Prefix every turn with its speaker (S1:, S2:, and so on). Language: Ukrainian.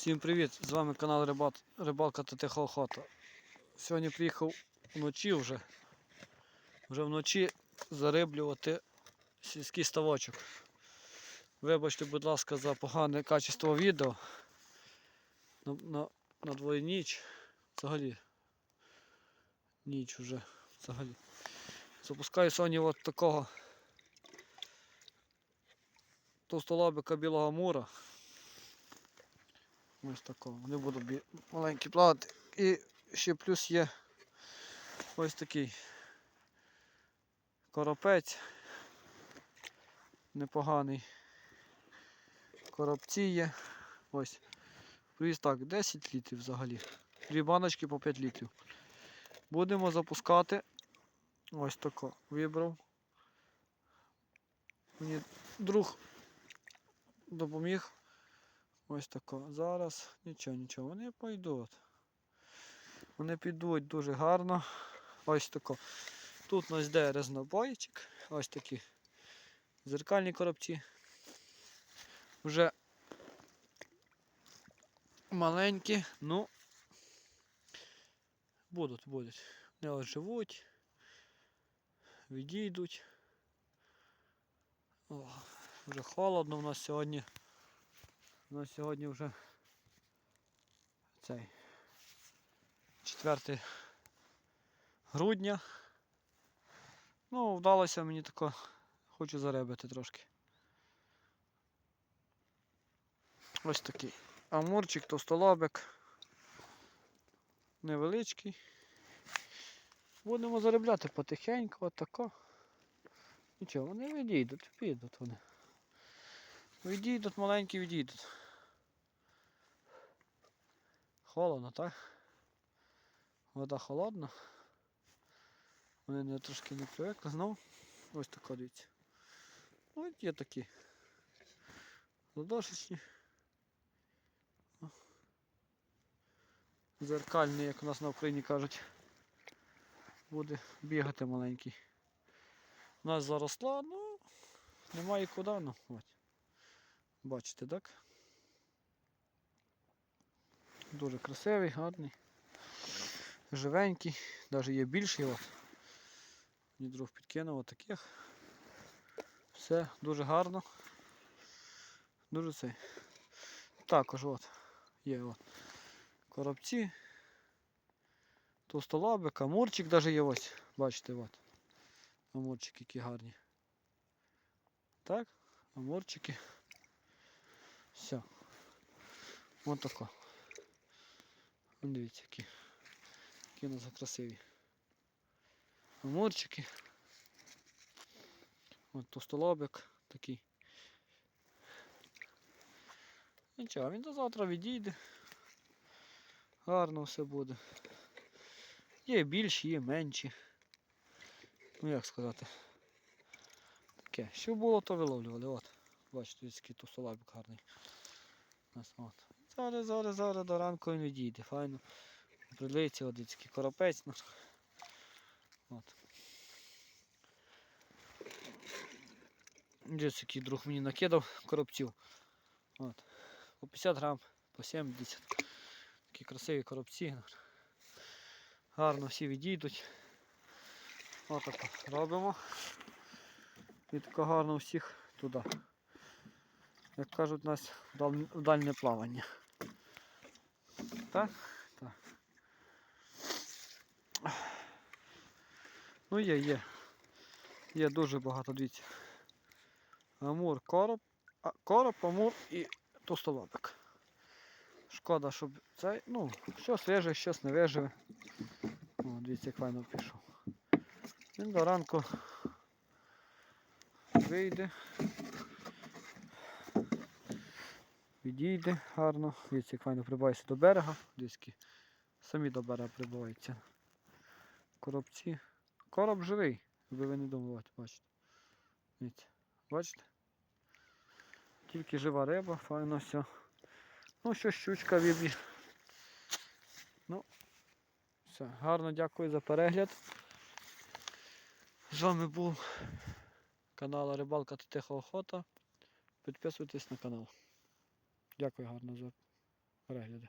S1: Всім привіт! З вами канал Рибат, Рибалка та Тиха Охота. Сьогодні приїхав вночі вже. Вже вночі зариблювати сільський ставочок. Вибачте, будь ласка, за погане качество відео. На, на, на двоє ніч. Взагалі. Ніч вже. Взагалі. Запускаю сьогодні от такого товстолобика білого мура. Ось такого. Не буду бі... маленькі плавати. І ще плюс є ось такий коропець. Непоганий. Коробці є. Ось. Привіз так, 10 літрів взагалі. Дві баночки по 5 літрів. Будемо запускати. Ось тако. Вибрав. Мені друг допоміг. Ось тако. Зараз нічого, нічого. Вони пойдуть. Вони підуть дуже гарно. Ось тако. Тут у нас йде резнобойчик. Ось такі зеркальні коробці. Вже маленькі, ну будуть, будуть. Не оживуть, відійдуть. О, вже холодно у нас сьогодні. У нас сьогодні вже цей 4 грудня. Ну, вдалося мені тако, хочу заребити трошки. Ось такий амурчик, товстолобик. Невеличкий. Будемо заробляти потихеньку, отако. Нічого, вони відійдуть, підуть вони. Відійдуть, маленькі відійдуть. Холодно, так? Вода холодна. Вони не трошки не привикли. Знову ось тако дивіться. Ось є такі. Ладошечні. Зеркальний, як у нас на Україні кажуть. Буде бігати маленький. У нас заросла, ну немає куди, ну ось. Бачите, так? Дуже красивий, гарний, живенький, навіть є більший. От. Мені друг підкинув таких. Все дуже гарно. Дуже цей. Також от є от коробці. Товстолобик, амурчик навіть є ось. Бачите, от. Амурчики які гарні. Так, амурчики. Все. Ось тако. Дивіться, які. Які у нас красиві. Амурчики. От товстолобик такий. Нічого, він до завтра відійде. Гарно все буде. Є більші, є менші. Ну як сказати. Таке. Що було, то виловлювали. От. Бачите, який товстолобик гарний. У нас, от. Зараз, зараз, зараз до ранку він відійде, файно. Прилиці, от такий коропець. Ну. От. Десь який друг мені накидав коробців. От. По 50 грам, по 70. Такі красиві коробці. Гарно всі відійдуть. Отако робимо. І тако гарно всіх туди. Як кажуть, нас в дальнє плавання. Так? Так. Ну є, є. Є дуже багато, дивіться. Амур, короб, короб, амур і товстолобик. Шкода, щоб цей, ну, щось виживе, щось не виживе. О, дивіться, як файно пішов. Він до ранку вийде. Відійде гарно. Дивіться, як файно прибувається до берега. Які самі до берега прибуваються. Коробці. Короб живий, якби ви не думали, бачите. Дивіться, бачите? Тільки жива риба, файно все. Ну, що щучка виб'є. Ну, все, гарно дякую за перегляд. З вами був канал Рибалка та Тиха Охота. Підписуйтесь на канал. Дякую гарно за перегляди.